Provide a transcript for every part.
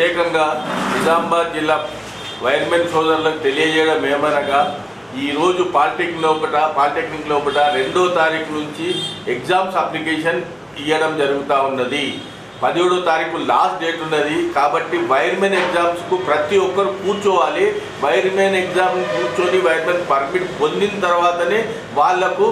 ప్రత్యేకంగా నిజామాబాద్ జిల్లా వైర్మెన్ సోదరులకు తెలియజేయడం ఏమనగా ఈరోజు పాలిటెక్నిక్ లోపల పాలిటెక్నిక్ లోపల రెండో తారీఖు నుంచి ఎగ్జామ్స్ అప్లికేషన్ ఇవ్వడం జరుగుతూ ఉన్నది. పదిహేడో తారీఖు లాస్ట్ డేట్ ఉన్నది. కాబట్టి వైర్మెన్ ఎగ్జామ్స్కు ప్రతి ఒక్కరు కూర్చోవాలి. వైర్మెన్ ఎగ్జామ్ కూర్చొని వైర్మెన్ పర్మిట్ పొందిన తర్వాతనే వాళ్ళకు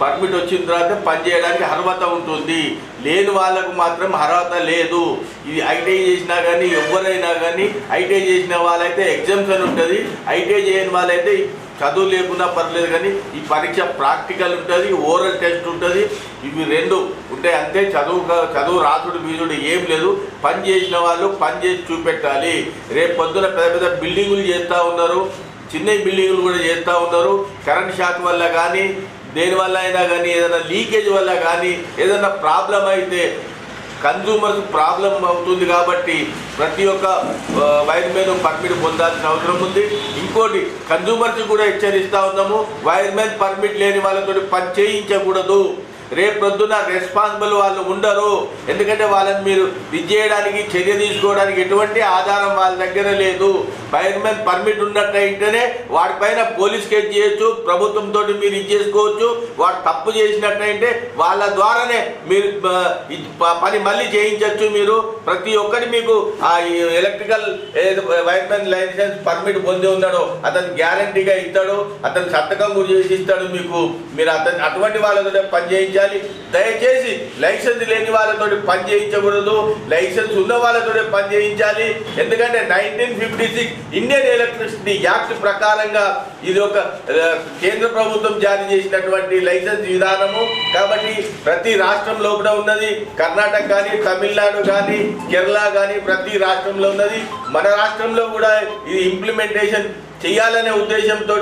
పర్మిట్ వచ్చిన తర్వాత పనిచేయడానికి అర్హత ఉంటుంది. లేని వాళ్ళకు మాత్రం అర్హత లేదు. ఇది ఐటీఐ చేసినా కానీ ఎవరైనా కానీ ఐటీఐ చేసిన వాళ్ళైతే ఎగ్జామ్షన్ ఉంటుంది. ఐటీఐ చేయని వాళ్ళైతే చదువు లేకున్నా పర్లేదు కానీ ఈ పరీక్ష ప్రాక్టికల్ ఉంటుంది ఓరల్ టెస్ట్ ఉంటుంది. ఇవి రెండు ఉంటాయి అంతే. చదువు చదువు రాసుడు బీజుడు ఏం లేదు. పని చేసిన వాళ్ళు పని చేసి చూపెట్టాలి. రేపు పొద్దున పెద్ద పెద్ద బిల్డింగులు చేస్తూ ఉన్నారు. చిన్న బిల్డింగులు కూడా చేస్తూ ఉన్నారు. కరెంట్ షాక్ వల్ల కానీ దేనివల్ల అయినా కానీ ఏదైనా లీకేజ్ వల్ల కానీ ఏదైనా ప్రాబ్లం అయితే కన్జ్యూమర్స్ ప్రాబ్లం అవుతుంది కాబట్టి ప్రతి ఒక్క వైర్ మ్యాన్ పర్మిట్ పొందాల్సిన అవసరం ఉంది. ఇంకోటి కన్జ్యూమర్స్ కూడా హెచ్చరిస్తూ ఉన్నాము వైర్ మ్యాన్ పర్మిట్ లేని వాళ్ళతో పని చేయించకూడదు. రేపు ప్రొద్దున రెస్పాన్సిబుల్ వాళ్ళు ఉండరు. ఎందుకంటే వాళ్ళని మీరు ఇది చేయడానికి చర్య తీసుకోవడానికి ఎటువంటి ఆధారం వాళ్ళ దగ్గర లేదు. ఫైర్మెన్ పర్మిట్ ఉన్నట్టయితేనే వాడిపైన పోలీస్ కేసు చేయొచ్చు ప్రభుత్వంతో మీరు ఇది చేసుకోవచ్చు. వాడు తప్పు చేసినట్టయితే వాళ్ళ ద్వారానే మీరు ప- పని మళ్ళీ చేయించవచ్చు మీరు. ప్రతి ఒక్కటి మీకు ఆ ఎలక్ట్రికల్ వైర్మెన్ లైసెన్స్ పర్మిట్ పొంది ఉన్నాడో అతను గ్యారంటీగా ఇస్తాడు. అతను సంతకం గురి చేసి ఇస్తాడు మీకు. మీరు అతను అటువంటి వాళ్ళతో పని చేయించాలి దయచేసి లైసెన్స్ లేని వాళ్ళతో పని చేయించకూడదు. లైసెన్స్ ఉన్న వాళ్ళతో పని చేయించాలి. ఎందుకంటే nineteen fifty six Indian electricity act ప్రకారంగా ఇది ఒక కేంద్ర ప్రభుత్వం జారీ చేసినటువంటి లైసెన్స్ విధానము. కాబట్టి ప్రతి రాష్ట్రంలో కూడా ఉన్నది. కర్ణాటక కానీ తమిళనాడు కానీ కేరళ కానీ ప్రతి రాష్ట్రంలో ఉన్నది. మన రాష్ట్రంలో కూడా ఇది ఇంప్లిమెంటేషన్ చేయాలనే ఉద్దేశంతో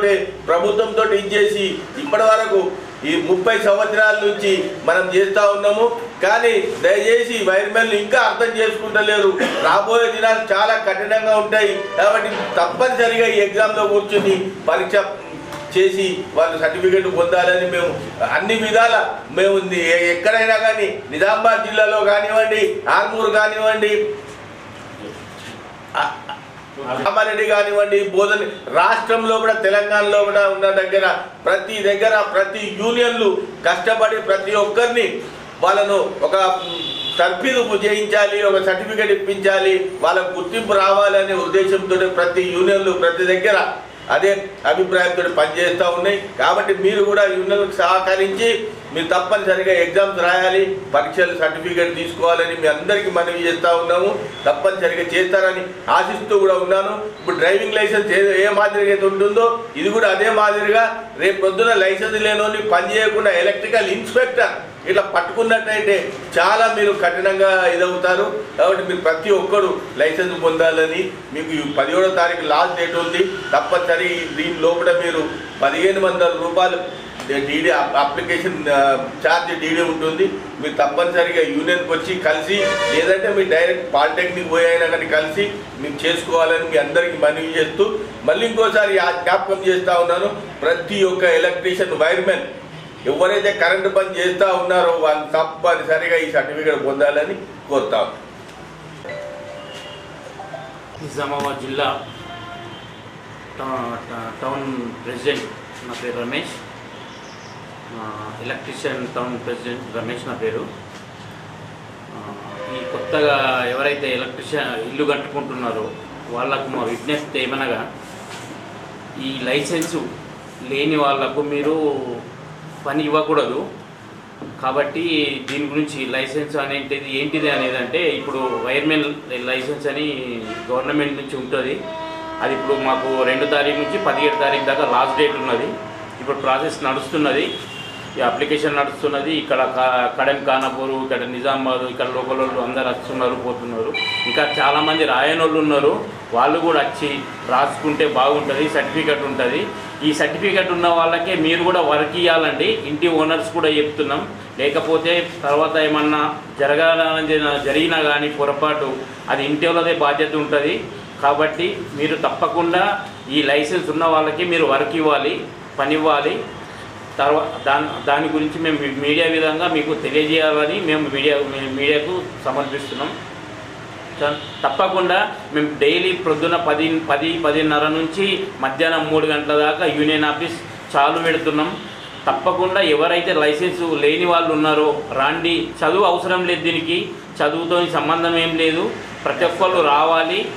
ప్రభుత్వంతో ఇచ్చేసి ఇప్పటి వరకు ఈ ముప్పై సంవత్సరాల నుంచి మనం చేస్తూ ఉన్నాము. కానీ దయచేసి వైర్మెన్లు ఇంకా అర్థం చేసుకుంటలేరు. రాబోయే దినాలు చాలా కఠినంగా ఉంటాయి. కాబట్టి తప్పనిసరిగా ఈ ఎగ్జామ్లో కూర్చుని పరీక్ష చేసి వాళ్ళు సర్టిఫికెట్ పొందాలని మేము అన్ని విధాల మేము ఎక్కడైనా కానీ నిజామాబాద్ జిల్లాలో కానివ్వండి ఆర్మూర్ కానివ్వండి రామారెడ్డి కానివ్వండి బోధన రాష్ట్రంలో కూడా తెలంగాణలో కూడా ఉన్న దగ్గర ప్రతి దగ్గర ప్రతి యూనియన్లు కష్టపడి ప్రతి ఒక్కరిని వాళ్ళను ఒక తర్ఫీదు చేయించాలి ఒక సర్టిఫికేట్ ఇప్పించాలి వాళ్ళకు గుర్తింపు రావాలనే ఉద్దేశంతో ప్రతి యూనియన్లు ప్రతి దగ్గర అదే అభిప్రాయంతో పనిచేస్తూ ఉన్నాయి. కాబట్టి మీరు కూడా యూనియన్లకు సహకరించి మీరు తప్పనిసరిగా ఎగ్జామ్స్ రాయాలి పరీక్షలు సర్టిఫికేట్ తీసుకోవాలని మీ అందరికీ మనవి చేస్తూ ఉన్నాము. తప్పనిసరిగా చేస్తారని ఆశిస్తూ కూడా ఉన్నాను. ఇప్పుడు డ్రైవింగ్ లైసెన్స్ ఏ ఏ మాదిరిగా అయితే ఉంటుందో ఇది కూడా అదే మాదిరిగా రేపు పొద్దున లైసెన్స్ లేని పని చేయకుండా ఎలక్ట్రికల్ ఇన్స్పెక్టర్ ఇట్లా పట్టుకున్నట్టయితే చాలా మీరు కఠినంగా ఇదవుతారు. కాబట్టి మీరు ప్రతి ఒక్కరు లైసెన్స్ పొందాలని మీకు పదిహేడో తారీఖు లాస్ట్ డేట్ ఉంది. తప్పనిసరి దీని లోపల మీరు పదిహేను వందల రూపాయలు డీడీ అప్లికేషన్ ఛార్జ్ డీడీ ఉంటుంది. మీరు తప్పనిసరిగా యూనియన్కి వచ్చి కలిసి లేదంటే మీరు డైరెక్ట్ పాలిటెక్నిక్ పోయి అయినా కానీ కలిసి మీరు చేసుకోవాలని మీ అందరికీ మనవి చేస్తూ మళ్ళీ ఇంకోసారి ఆ జ్ఞాపకం చేస్తూ ఉన్నాను. ప్రతి ఒక్క ఎలక్ట్రీషియన్ వైర్మెన్ ఎవరైతే కరెంటు పని చేస్తూ ఉన్నారో వాళ్ళు తప్పనిసరిగా ఈ సర్టిఫికేట్ పొందాలని కోరుతా నిజామాబాద్ జిల్లా టౌన్ ప్రెసిడెంట్ నా పేరు Ramesh. Electrician town president Ramesh నా పేరు. ఈ కొత్తగా ఎవరైతే ఎలక్ట్రీషియన్ ఇల్లు కట్టుకుంటున్నారో వాళ్ళకు మా విజ్ఞప్తి ఏమనగా ఈ లైసెన్సు లేని వాళ్ళకు మీరు పని ఇవ్వకూడదు. కాబట్టి దీని గురించి లైసెన్స్ అనేది ఏంటిది అనేది అంటే ఇప్పుడు వైర్మెన్ లైసెన్స్ అని గవర్నమెంట్ నుంచి ఉంటుంది. అది ఇప్పుడు మాకు రెండు తారీఖు నుంచి పదిహేడు తారీఖు దాకా లాస్ట్ డేట్ ఉన్నది. ఇప్పుడు ప్రాసెస్ నడుస్తున్నది. ఈ అప్లికేషన్ నడుస్తున్నది. ఇక్కడ కడెం ఖానాపూర్ ఇక్కడ నిజామాబాద్ ఇక్కడ లోకల్ వాళ్ళు అందరు వస్తున్నారు పోతున్నారు. ఇంకా చాలామంది రాయని వాళ్ళు ఉన్నారు. వాళ్ళు కూడా వచ్చి రాసుకుంటే బాగుంటుంది సర్టిఫికెట్ ఉంటుంది. ఈ సర్టిఫికెట్ ఉన్న వాళ్ళకే మీరు కూడా వర్క్ ఇవ్వాలండి ఇంటి ఓనర్స్ కూడా చెప్తున్నాం. లేకపోతే తర్వాత ఏమన్నా జరగాలని జరిగినా కానీ పొరపాటు అది ఇంటి వాళ్ళదే బాధ్యత ఉంటుంది. కాబట్టి మీరు తప్పకుండా ఈ లైసెన్స్ ఉన్న వాళ్ళకి మీరు వర్క్ ఇవ్వాలి పని ఇవ్వాలి. తర్వాత దాని దాని గురించి మేము మీడియా విధంగా మీకు తెలియజేయాలని మేము మీడియా మీడియాకు సమర్పిస్తున్నాం. తప్పకుండా మేము డైలీ ప్రొద్దున పది పది పదిన్నర నుంచి మధ్యాహ్నం మూడు గంటల దాకా యూనియన్ ఆఫీస్ చాలు పెడుతున్నాం. తప్పకుండా ఎవరైతే లైసెన్స్ లేని వాళ్ళు ఉన్నారో రాండి. చదువు అవసరం లేదు దీనికి. చదువుతో సంబంధం ఏం లేదు. ప్రతి ఒక్కళ్ళు రావాలి.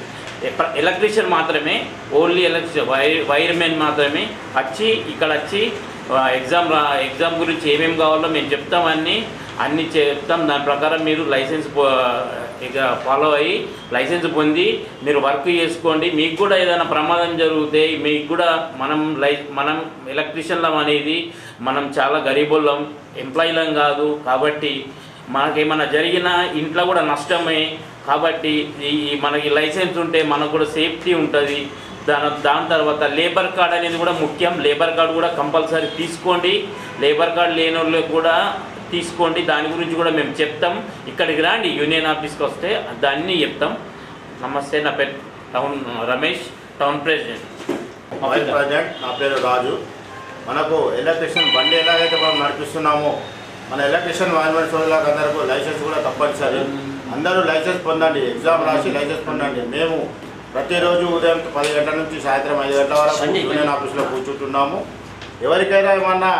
ఎలక్ట్రీషియన్ మాత్రమే. ఓన్లీ ఎలక్ట్రీ వైర్ వైర్మెన్ మాత్రమే. వచ్చి ఇక్కడ వచ్చి ఎగ్జామ్ రా ఎగ్జామ్ గురించి ఏమేమి కావాలో మేము చెప్తామని అన్నీ. చెప్తాం. దాని ప్రకారం మీరు లైసెన్స్ ఇక ఫాలో అయ్యి లైసెన్స్ పొంది మీరు వర్క్ చేసుకోండి. మీకు కూడా ఏదైనా ప్రమాదం జరిగితే మీకు కూడా మనం లై మనం ఎలక్ట్రీషియన్లం అనేది మనం చాలా గరీబుల్లం ఎంప్లాయీలం కాదు. కాబట్టి మనకేమైనా జరిగినా ఇంట్లో కూడా నష్టమే. కాబట్టి ఈ మనకి లైసెన్స్ ఉంటే మనకు కూడా సేఫ్టీ ఉంటుంది. దాని దాని తర్వాత లేబర్ కార్డ్ అనేది కూడా ముఖ్యం. లేబర్ కార్డ్ కూడా కంపల్సరీ తీసుకోండి. లేబర్ కార్డ్ లేని వాళ్ళకి కూడా తీసుకోండి. దాని గురించి కూడా మేము చెప్తాం. ఇక్కడికి రాండి. యూనియన్ ఆఫీస్కి వస్తే దాన్ని చెప్తాం. నమస్తే నా పేరు town Ramesh town president. Vice president. నా పేరు రాజు. మనకు ఎలక్ట్రిషియన్ బండి ఎలాగైతే మనం నడిపిస్తున్నామో మన ఎలక్ట్రిషియన్ వాయిన్మెంట్ సోదరులకు అందరికీ లైసెన్స్ కూడా తప్పనిసరి. అందరూ లైసెన్స్ పొందండి. ఎగ్జామ్ రాసి లైసెన్స్ పొందండి. మేము ప్రతిరోజు ఉదయం పది గంటల నుంచి సాయంత్రం ఐదు గంటల వరకు యూనియన్ ఆఫీస్లో కూర్చుంటున్నాము. ఎవరికైనా ఏమన్నా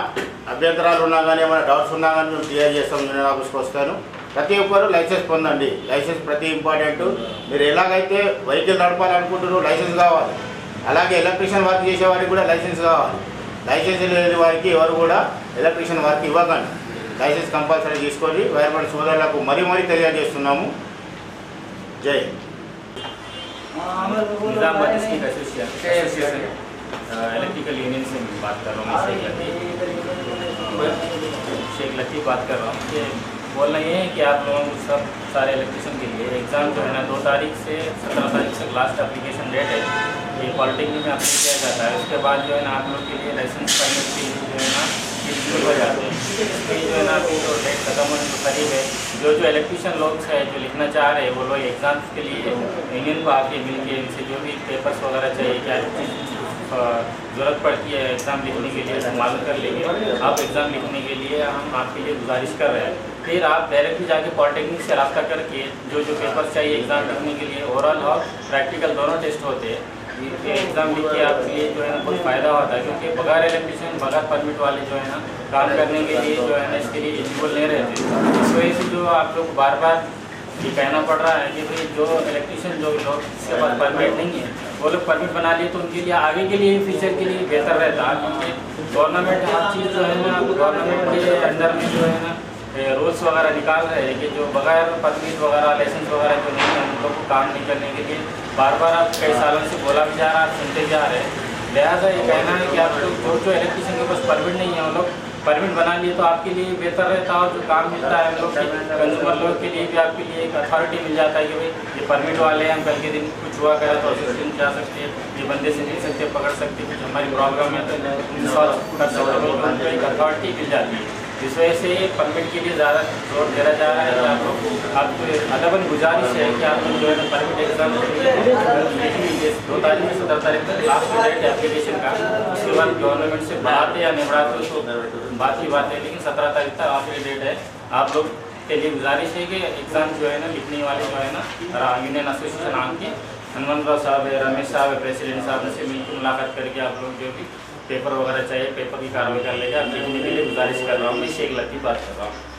అభ్యంతరాలు ఉన్నా కానీ ఏమైనా డౌట్స్ ఉన్నా కానీ మేము క్లియర్ చేస్తాం యూనియన్ ఆఫీస్కి వస్తాను. ప్రతి ఒక్కరు లైసెన్స్ పొందండి. లైసెన్స్ ప్రతి ఇంపార్టెంట్. మీరు ఎలాగైతే వెహికల్ నడపాలనుకుంటున్నారో లైసెన్స్ కావాలి. అలాగే ఎలక్ట్రీషియన్ వర్క్ చేసే వారికి కూడా లైసెన్స్ కావాలి. లైసెన్స్ లేని వారికి ఎవరు కూడా ఎలక్ట్రీషియన్ వర్క్ ఇవ్వకండి. లైసెన్స్ కంపల్సరీ తీసుకొని వైర్మెంట్ సోదరులకు మరీ మరీ తెలియజేస్తున్నాము. జై. डिस्ट्रिक्ट एसोसिएशन इलेक्ट्रिकल यूनियन से बात कर रहा हूँ शेख शेख लतीफ़ बात कर रहा हूँ कि बोलना ये है कि आप लोगों को सब सारे इलेक्ट्रिशियन के लिए एग्ज़ाम जो है ना, दो तारीख से सत्रह तारीख तक लास्ट एप्लीकेशन डेट है। ये पॉलिटेक्निक में अप्लाई किया जाता है। उसके बाद जो है ना, आप लोग के लिए लाइसेंस परमिट के लिए जो है ना इसके जो है ना अभी डेट खत्म होने को करीब है जो जो इलेक्ट्रिशियन लोग है जो लिखना चाह रहे हैं वो लोग एग्ज़ाम्स के लिए यूनियन को आके मिल के इनसे जो भी पेपर्स वगैरह चाहिए क्या ज़रूरत पड़ती है एग्ज़ाम लिखने के लिए मालूम कर लेंगे आप एग्ज़ाम लिखने के लिए हम आपके लिए गुजारिश कर रहे हैं फिर आप डायरेक्टली जाके पॉलिटेक्निक से रब्ता करके जो जो पेपर्स चाहिए एग्ज़ाम लिखने के लिए ओवरऑल और प्रैक्टिकल दोनों टेस्ट होते हैं। ये एग्ज़ाम लिख के आपके लिए जो है ना, बहुत फ़ायदा होता है, क्योंकि बगैर इलेक्ट्रिशियन बगैर परमिट वाले जो है ना, काम करने के लिए जो है ना, इसके लिए एलिजिबल नहीं रहते। इस वजह से जो आप लोग बार बार ये कहना पड़ रहा है कि भाई, जो इलेक्ट्रिशियन जो लोग जिसके पास परमिट नहीं है, वो लोग परमिट बना लिए तो उनके लिए, आगे के लिए फ्यूचर के लिए बेहतर रहता। है क्योंकि गवर्नमेंट हर चीज़ जो है ना गवर्नमेंट के अंदर में जो है ना रूल्स वगैरह निकाल रहे हैं कि जो बगैर परमिट वगैरह लाइसेंस वगैरह जो नहीं है उन लोग को काम नहीं करने के लिए बार बार आप कई सालों से बोला भी जा रहा है, सुनते जा रहे हैं। लिहाजा ये कहना है कि आप लोग जो जो इलेक्ट्रिशियन के पास परमिट नहीं है उन लोग परमिट बना लिए तो आपके लिए बेहतर रहता है और जो काम मिलता है हम लोग कंज्यूमर लोग के लिए भी आपके लिए एक अथॉरिटी मिल जाता है कि भाई, ये परमिट वाले हैं, हम कल के दिन कुछ हुआ करे तो असिस्टेंट जा सकते हैं, ये बंदे से मिल सकते, पकड़ सकते, कुछ हमारी प्रॉब्लम है तो सॉल्व कर सकते हैं तो एक अथॉरिटी मिल जाती है। इस वजह से परमिट के लिए ज़्यादा ज़ोर दिया जा रहा है कि आप लोग आपको अदबन गुजारिश है कि आप लोग जो है परमिट एग्ज़ाम दो तारीख में सत्रह तारीख तक लास्ट डेट एप्लीकेशन का, उसके बाद गवर्नमेंट से बढ़ाते या नहीं बढ़ाते तो बात ही बात है, लेकिन सत्रह तारीख तक आखिरी डेट है। आप लोग के लिए गुजारिश है कि एग्ज़ाम जो है ना लिखने वाले जो है ना यूनियन एसोसिएशन आके हनुमंत राव साहब है रमेश साहब है प्रेसिडेंट साहब से मिलकर मुलाकात करके आप लोग जो भी पेपर वगैरह चाहिए, पेपर की कार्रवाई कर लेगा लिखने के लिए गुजारिश कर रहा हूँ, मैं शेख लतीफ़ बात कर रहा हूँ।